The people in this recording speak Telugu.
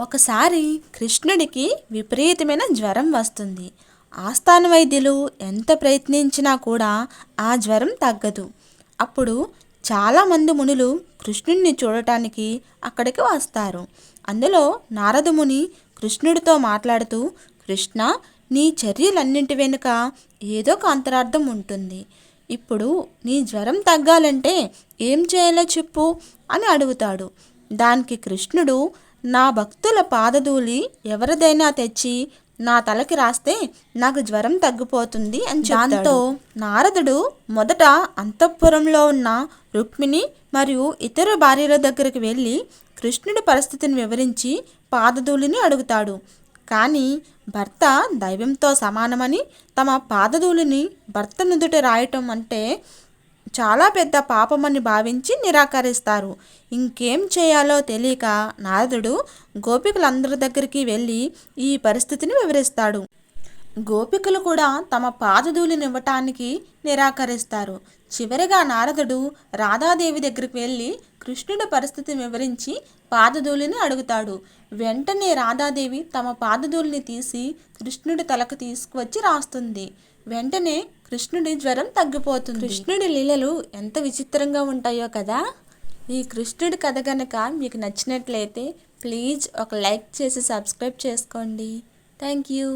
ఒకసారి కృష్ణుడికి విపరీతమైన జ్వరం వస్తుంది. ఆస్థాన వైద్యులు ఎంత ప్రయత్నించినా కూడా ఆ జ్వరం తగ్గదు. అప్పుడు చాలామంది మునులు కృష్ణుడిని చూడటానికి అక్కడికి వస్తారు. అందులో నారదముని కృష్ణుడితో మాట్లాడుతూ కృష్ణ నీ చర్యలన్నింటి వెనుక ఏదో ఒక అంతరార్థం ఉంటుంది. ఇప్పుడు నీ జ్వరం తగ్గాలంటే ఏం చేయాలో చెప్పు అని అడుగుతాడు. దానికి కృష్ణుడు నా భక్తుల పాదధూళి ఎవరిదైనా తెచ్చి నా తలకి రాస్తే నాకు జ్వరం తగ్గిపోతుంది అని దాంతో నారదుడు మొదట అంతఃపురంలో ఉన్న రుక్మిణి మరియు ఇతర భార్యల దగ్గరికి వెళ్ళి కృష్ణుడి పరిస్థితిని వివరించి పాదధూళిని అడుగుతాడు. కానీ భర్త దైవంతో సమానమని తమ పాదధూళిని భర్త నుదుట రాయటం అంటే చాలా పెద్ద పాపమని భావించి నిరాకరిస్తారు. ఇంకేం చేయాలో తెలియక నారదుడు గోపికలందరి దగ్గరికి వెళ్ళి ఈ పరిస్థితిని వివరిస్తాడు. గోపికలు కూడా తమ పాదధూళిని ఇవ్వటానికి నిరాకరిస్తారు. చివరిగా నారదుడు రాధాదేవి దగ్గరికి వెళ్ళి కృష్ణుడి పరిస్థితిని వివరించి పాదధూళిని అడుగుతాడు. వెంటనే రాధాదేవి తమ పాదధూళిని తీసి కృష్ణుడి తలకు తీసుకువచ్చి రాస్తుంది. వెంటనే కృష్ణుడి జ్వరం తగ్గిపోతుంది. కృష్ణుడి లీలలు ఎంత విచిత్రంగా ఉంటాయో కదా! ఈ కృష్ణుడి కథ కనుక మీకు నచ్చినట్లయితే ప్లీజ్ ఒక లైక్ చేసి సబ్స్క్రైబ్ చేసుకోండి. Thank you.